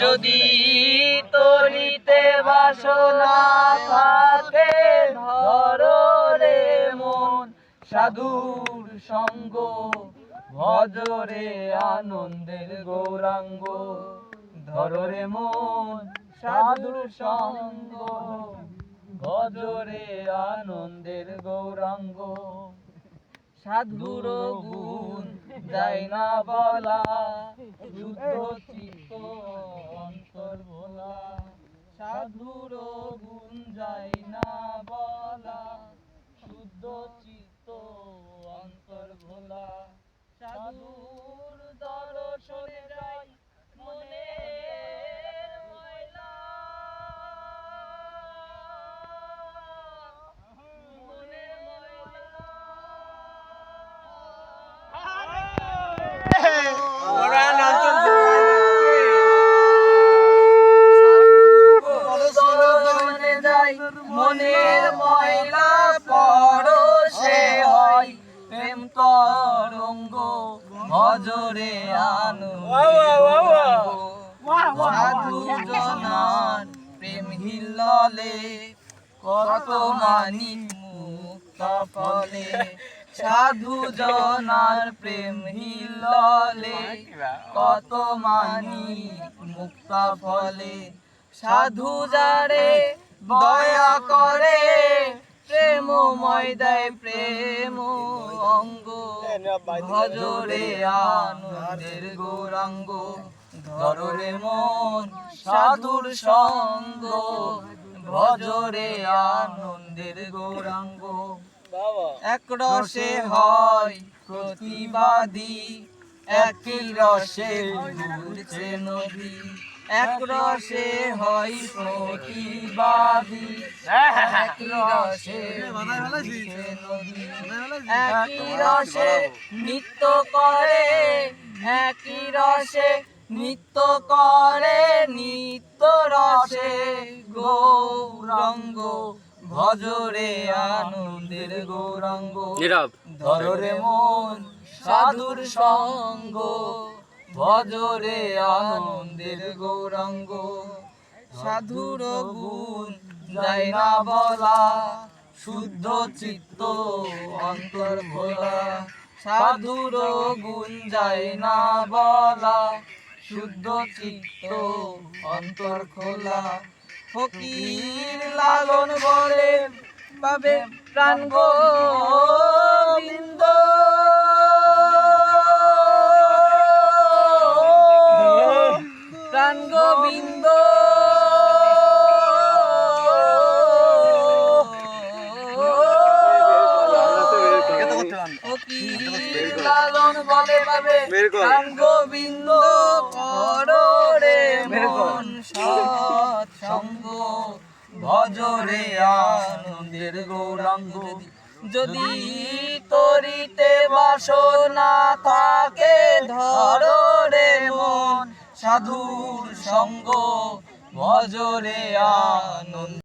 যদি তরিতে বাসনা থাকে, ধরো মন সাধুর সঙ্গ, ভজরে আনন্দের গৌরাঙ্গ, ধরো মন সাধুর সঙ্গ, ভজরে আনন্দের গৌরাঙ্গ। সাধুর গুণ যায় না বলা, শুদ্ধ চিত্ত সাধুর গুণ যায় না বলা শুদ্ধ চিত্ত অন্তর ভোলা সাধুর দর্শনে যাই ভজরে আনু সাধু জনার প্রেম হিল্ললে কত মানি মুক্ত ফলে। সাধু জনার প্রেম হিল্ললে কত মানি মুক্ত ফলে। সাধু যারে দয়া করে প্রেম ময়দায় প্রেম ভজরে আনন্দের গৌরাঙ্গ ধরে মন সাধুর সঙ্গ। ভজরে আনন্দের গৌরাঙ্গ এক রসে হয় প্রতিবাদী একই রসে ঘুরছে নদী। এক রসে হয় প্রতিবাদী। এক রসে একই রসে নৃত্য করে একই রসে নৃত্য করে নিত্য রসে গৌরঙ্গ। ভজরে আনন্দের গৌরঙ্গ। ধরে মন সাধুর সঙ্গ। ভজরে আনন্দের গৌরাঙ্গ। সাধুর গুণ যায় না বলা, শুদ্ধ চিত্ত অন্তর ভোলা। সাধুর গুণ যায় না বলা, শুদ্ধ চিত্ত অন্তর খোলা। ফকির লালন বলে পাবে প্রাণ গোবিন্দ লালন বলে পাবে প্রাণ গোবিন্দ কররে মন সৎ সঙ্গ ভজরে আনন্দের গৌরাঙ্গ। যদি তরিতে বাসনা থাকে ধরো রে মন সাধুর সঙ্গ ভজরে আনন্দ